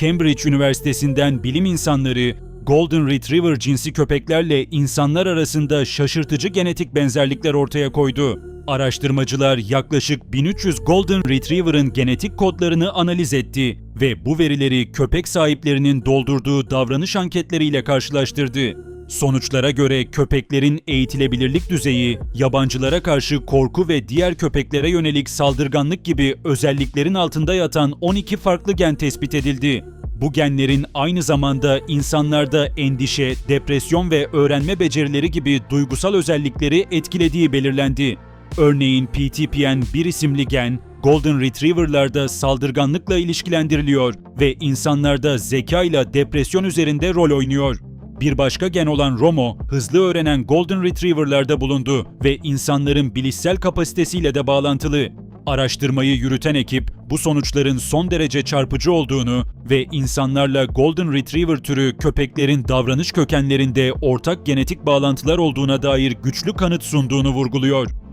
Cambridge Üniversitesi'nden bilim insanları Golden Retriever cinsi köpeklerle insanlar arasında şaşırtıcı genetik benzerlikler ortaya koydu. Araştırmacılar yaklaşık 1300 Golden Retriever'ın genetik kodlarını analiz etti ve bu verileri köpek sahiplerinin doldurduğu davranış anketleriyle karşılaştırdı. Sonuçlara göre köpeklerin eğitilebilirlik düzeyi, yabancılara karşı korku ve diğer köpeklere yönelik saldırganlık gibi özelliklerin altında yatan 12 farklı gen tespit edildi. Bu genlerin aynı zamanda insanlarda endişe, depresyon ve öğrenme becerileri gibi duygusal özellikleri etkilediği belirlendi. Örneğin PTPN1 isimli gen, Golden Retriever'larda saldırganlıkla ilişkilendiriliyor ve insanlarda zeka ile depresyon üzerinde rol oynuyor. Bir başka gen olan Romo, hızlı öğrenen Golden Retriever'larda bulundu ve insanların bilişsel kapasitesiyle de bağlantılı. Araştırmayı yürüten ekip bu sonuçların son derece çarpıcı olduğunu ve insanlarla Golden Retriever türü köpeklerin davranış kökenlerinde ortak genetik bağlantılar olduğuna dair güçlü kanıt sunduğunu vurguluyor.